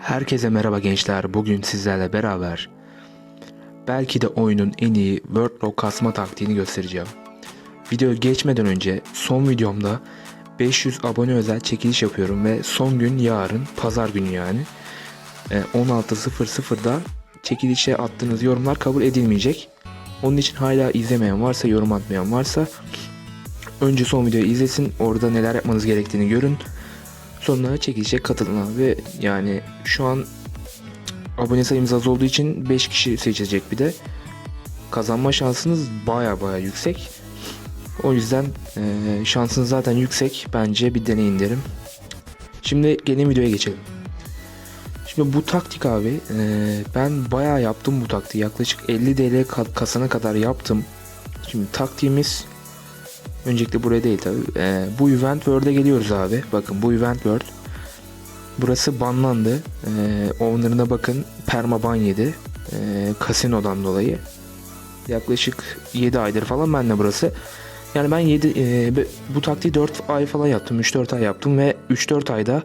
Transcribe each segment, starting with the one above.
Herkese merhaba gençler. Bugün sizlerle beraber belki de oyunun en iyi Wordlock kasma taktiğini göstereceğim. Video geçmeden önce son videomda 500 abone özel çekiliş yapıyorum ve son gün yarın pazar günü yani e, 16.00'da çekilişe attığınız yorumlar kabul edilmeyecek. Onun için hala izlemeyen varsa yorum atmayan varsa önce son videoyu izlesin orada neler yapmanız gerektiğini görün. Sonra çekilişe katılın abi. Yani şu an abone sayımız az olduğu için 5 kişi seçecek bir de. Kazanma şansınız baya baya yüksek. O yüzden eee, şansınız zaten yüksek. Bence bir deneyin derim. Şimdi gelin videoya geçelim. Şimdi bu taktik abi eee, ben baya yaptım bu taktiği. Yaklaşık 50 TL ka- kasana kadar yaptım. Şimdi taktiğimiz Öncelikle buraya değil tabi. Ee, bu Event World'e geliyoruz abi. Bakın bu Event World. Burası banlandı. Ee, owner'ına bakın perma ban yedi. Ee, kasinodan dolayı. Yaklaşık 7 aydır falan benle burası. Yani ben 7 e, bu taktiği 4 ay falan yaptım. 3-4 ay yaptım ve 3-4 ayda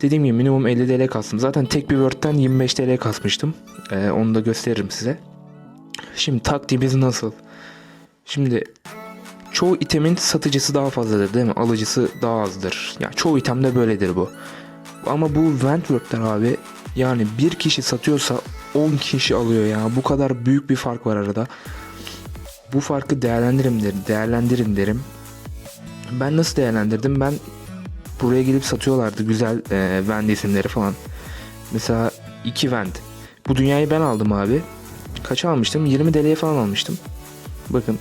dediğim gibi minimum 50 TL kastım. Zaten tek bir Word'den 25 TL kasmıştım. Ee, onu da gösteririm size. Şimdi taktiğimiz nasıl? Şimdi çoğu itemin satıcısı daha fazladır değil mi? Alıcısı daha azdır. Yani çoğu itemde böyledir bu. Ama bu Wentworth'ler abi yani bir kişi satıyorsa 10 kişi alıyor ya. Bu kadar büyük bir fark var arada. Bu farkı değerlendirin derim, değerlendirin derim. Ben nasıl değerlendirdim? Ben buraya gelip satıyorlardı güzel e, Vend isimleri falan. Mesela 2 Vend. Bu dünyayı ben aldım abi. Kaç almıştım? 20 TL'ye falan almıştım. Bakın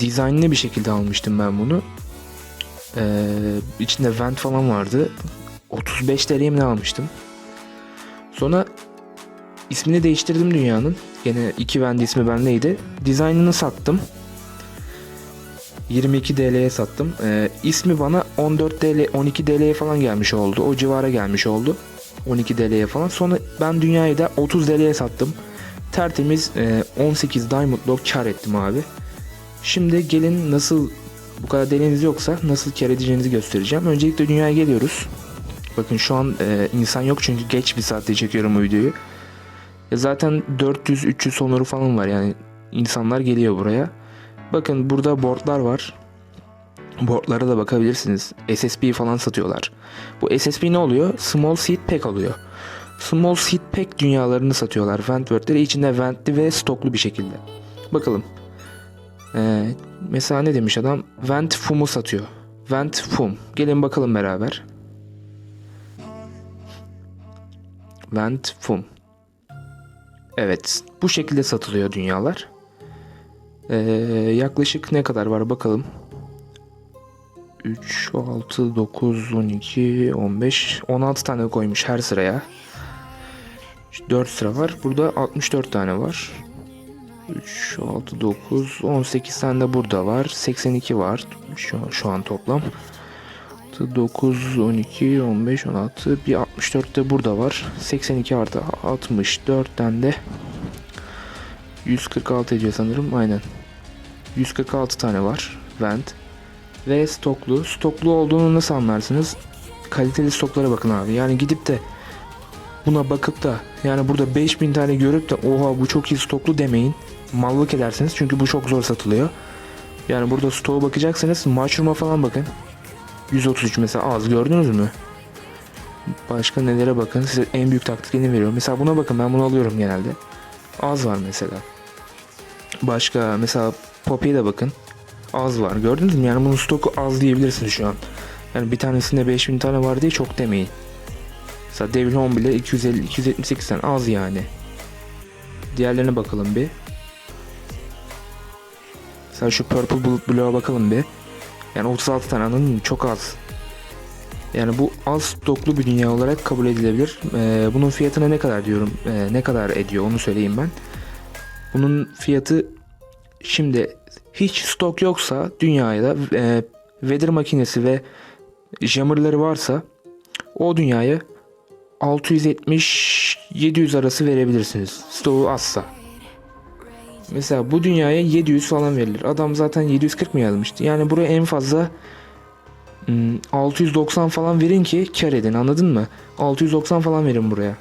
dizaynlı bir şekilde almıştım ben bunu. Ee, içinde vent falan vardı. 35 TL'ye mi almıştım. Sonra ismini değiştirdim dünyanın. Gene iki vent ismi bendeydi. Dizaynını sattım. 22 TL'ye sattım. Ee, ismi bana 14 TL, 12 TL'ye falan gelmiş oldu. O civara gelmiş oldu. 12 TL'ye falan. Sonra ben dünyayı da 30 TL'ye sattım. Tertemiz e, 18 Diamond Lock kar ettim abi. Şimdi gelin nasıl bu kadar deneyiniz yoksa nasıl kar edeceğinizi göstereceğim. Öncelikle dünyaya geliyoruz. Bakın şu an e, insan yok çünkü geç bir saatte çekiyorum bu videoyu. Ya zaten 400-300 sonları falan var yani insanlar geliyor buraya. Bakın burada boardlar var. Boardlara da bakabilirsiniz. SSB falan satıyorlar. Bu SSB ne oluyor? Small Seed Pack oluyor. Small Seed Pack dünyalarını satıyorlar. Ventworth'leri içinde ventli ve stoklu bir şekilde. Bakalım. Ee, mesela ne demiş adam? Vent Fum'u satıyor. Vent Fum. Gelin bakalım beraber. Vent Fum. Evet. Bu şekilde satılıyor dünyalar. Ee, yaklaşık ne kadar var bakalım. 3, 6, 9, 12, 15, 16 tane koymuş her sıraya. 4 sıra var. Burada 64 tane var. 3, 6, 9, 18 tane de burada var. 82 var şu, şu an toplam. 9, 12, 15, 16, bir 64 de burada var. 82 artı 64 tane de 146 ediyor sanırım. Aynen. 146 tane var. Vent. Ve stoklu. Stoklu olduğunu nasıl anlarsınız? Kaliteli stoklara bakın abi. Yani gidip de buna bakıp da yani burada 5000 tane görüp de oha bu çok iyi stoklu demeyin. Mallık edersiniz çünkü bu çok zor satılıyor. Yani burada stoğa bakacaksınız. Mushroom'a falan bakın. 133 mesela az gördünüz mü? Başka nelere bakın. Size en büyük taktiklerini veriyorum. Mesela buna bakın ben bunu alıyorum genelde. Az var mesela. Başka mesela Poppy'ye de bakın. Az var. Gördünüz mü? Yani bunun stoku az diyebilirsiniz şu an. Yani bir tanesinde 5000 tane var diye çok demeyin. Mesela Devil Home bile 250 278 tane az yani. Diğerlerine bakalım bir. Mesela şu Purple Bullet Blue'a bakalım bir. Yani 36 tane anladın mı? Çok az. Yani bu az stoklu bir dünya olarak kabul edilebilir. Ee, bunun fiyatına ne kadar diyorum? Ee, ne kadar ediyor onu söyleyeyim ben. Bunun fiyatı şimdi hiç stok yoksa dünyaya e, weather makinesi ve jammerları varsa o dünyaya 670-700 arası verebilirsiniz. Stoğu azsa. Mesela bu dünyaya 700 falan verilir. Adam zaten 740 mı yazmıştı? Yani buraya en fazla Hmm, 690 falan verin ki kar edin anladın mı? 690 falan verin buraya.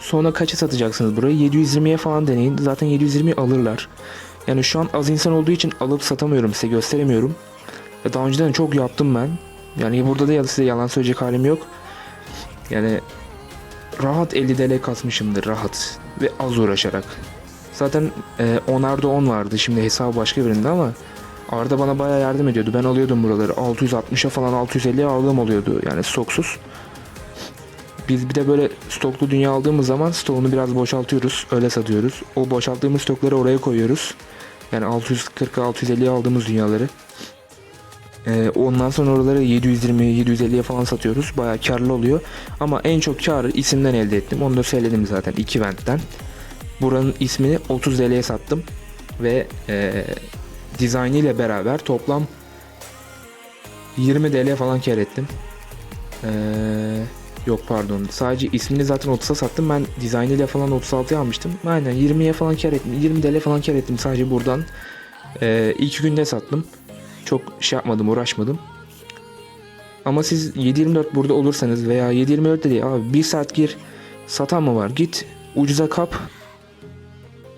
Sonra kaça satacaksınız burayı? 720'ye falan deneyin. Zaten 720 alırlar. Yani şu an az insan olduğu için alıp satamıyorum size gösteremiyorum. Ya Daha önceden çok yaptım ben. Yani burada da size yalan söyleyecek halim yok. Yani rahat 50 TL kasmışımdır rahat ve az uğraşarak. Zaten e, onarda 10 vardı şimdi hesabı başka birinde ama Arda bana bayağı yardım ediyordu. Ben alıyordum buraları 660'a falan 650'ye aldığım oluyordu yani stoksuz. Biz bir de böyle stoklu dünya aldığımız zaman stoğunu biraz boşaltıyoruz. Öyle satıyoruz. O boşalttığımız stokları oraya koyuyoruz. Yani 640'a 650'ye aldığımız dünyaları. Ee, ondan sonra oraları 720 750'ye falan satıyoruz. Bayağı karlı oluyor. Ama en çok karı isimden elde ettim. Onu da söyledim zaten. iki ventten. Buranın ismini 30 TL'ye sattım. Ve e, dizaynı ile beraber toplam 20 TL falan kar ettim. Eee Yok pardon. Sadece ismini zaten 30'a sattım. Ben dizaynıyla falan 36'ya almıştım. Aynen 20'ye falan kar ettim. 20 TL falan kar ettim sadece buradan. Ee, iki günde sattım. Çok şey yapmadım, uğraşmadım. Ama siz 7.24 burada olursanız veya 7.24 de değil abi 1 saat gir satan mı var? Git ucuza kap.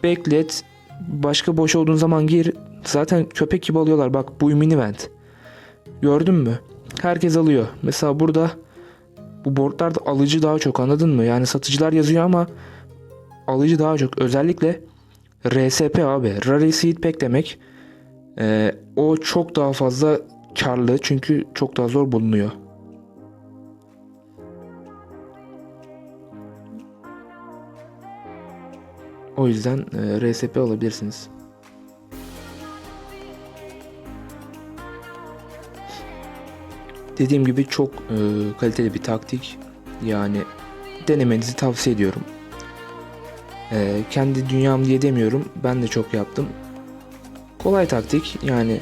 Beklet. Başka boş olduğun zaman gir. Zaten köpek gibi alıyorlar. Bak bu mini. Gördün mü? Herkes alıyor. Mesela burada bu boardlarda alıcı daha çok anladın mı? Yani satıcılar yazıyor ama alıcı daha çok. Özellikle RSP abi. Rare Seed Pack demek. Ee, o çok daha fazla karlı çünkü çok daha zor bulunuyor. O yüzden e, RSP alabilirsiniz. Dediğim gibi çok e, kaliteli bir taktik. Yani denemenizi tavsiye ediyorum. E, kendi dünyam diye demiyorum. Ben de çok yaptım. Kolay taktik. Yani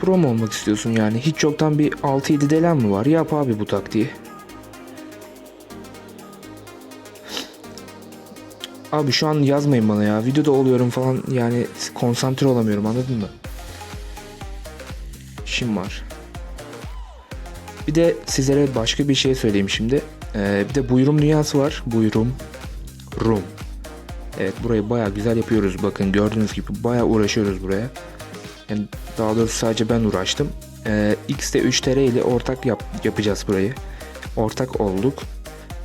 pro mu olmak istiyorsun yani? Hiç yoktan bir 6-7 delen mi var? Yap abi bu taktiği. Abi şu an yazmayın bana ya. Videoda oluyorum falan yani konsantre olamıyorum anladın mı? İşim var. Bir de sizlere başka bir şey söyleyeyim şimdi. Ee, bir de buyurum dünyası var. Buyurum. Rum. Evet burayı baya güzel yapıyoruz. Bakın gördüğünüz gibi baya uğraşıyoruz buraya. Yani daha doğrusu sadece ben uğraştım. Ee, X'te 3 TR ile ortak yap, yapacağız burayı. Ortak olduk.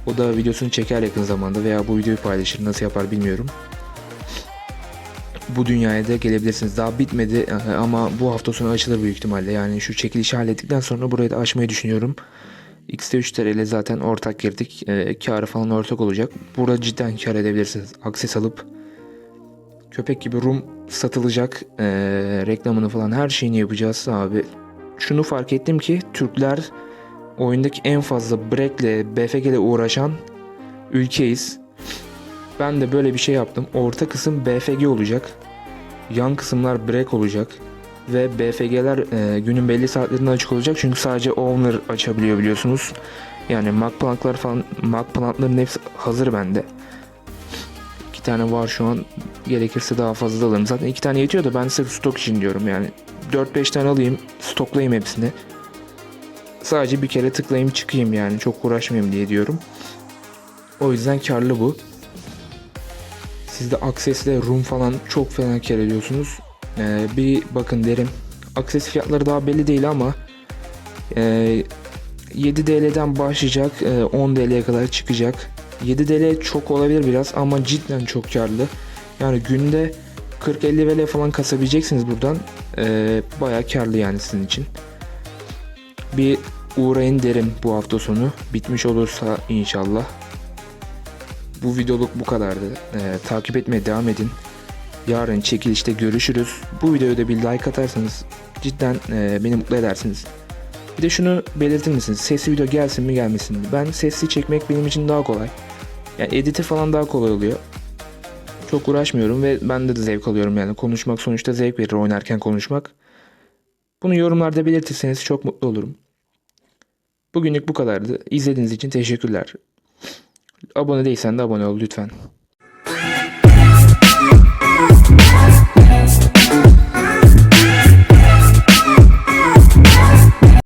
O da videosunu çeker yakın zamanda veya bu videoyu paylaşır. Nasıl yapar bilmiyorum. Bu dünyaya da gelebilirsiniz. Daha bitmedi e, ama bu hafta sonu açılır büyük ihtimalle. Yani şu çekilişi hallettikten sonra burayı da açmayı düşünüyorum. X'te 3 TL ile zaten ortak girdik. E, karı falan ortak olacak. Burada cidden kar edebilirsiniz. Akses alıp köpek gibi Rum satılacak. E, reklamını falan her şeyini yapacağız abi. Şunu fark ettim ki Türkler oyundaki en fazla breakle, BFG ile uğraşan ülkeyiz. Ben de böyle bir şey yaptım. Orta kısım BFG olacak. Yan kısımlar break olacak. Ve BFG'ler e, günün belli saatlerinde açık olacak. Çünkü sadece owner açabiliyor biliyorsunuz. Yani Macplank'lar falan Macplank'ların hepsi hazır bende. İki tane var şu an. Gerekirse daha fazla da alırım. Zaten iki tane yetiyor da ben sırf stok için diyorum yani. 4-5 tane alayım. Stoklayayım hepsini. Sadece bir kere tıklayayım çıkayım yani. Çok uğraşmayayım diye diyorum. O yüzden karlı bu. Siz de Access'le Room falan çok fena kar ediyorsunuz. Ee, bir bakın derim. Access fiyatları daha belli değil ama e, 7 TL'den başlayacak e, 10 TL'ye kadar çıkacak. 7 TL çok olabilir biraz ama cidden çok karlı. Yani günde 40-50 TL falan kasabileceksiniz buradan. E, bayağı karlı yani sizin için. Bir uğrayın derim bu hafta sonu. Bitmiş olursa inşallah. Bu videoluk bu kadardı. Ee, takip etmeye devam edin. Yarın çekilişte görüşürüz. Bu videoya da bir like atarsanız cidden e, beni mutlu edersiniz. Bir de şunu belirtir misiniz? Sesli video gelsin mi gelmesin mi? Ben sesli çekmek benim için daha kolay. Yani editi falan daha kolay oluyor. Çok uğraşmıyorum ve ben de zevk alıyorum yani. Konuşmak sonuçta zevk verir oynarken konuşmak. Bunu yorumlarda belirtirseniz çok mutlu olurum. Bugünlük bu kadardı. İzlediğiniz için teşekkürler. Abone değilsen de abone ol lütfen.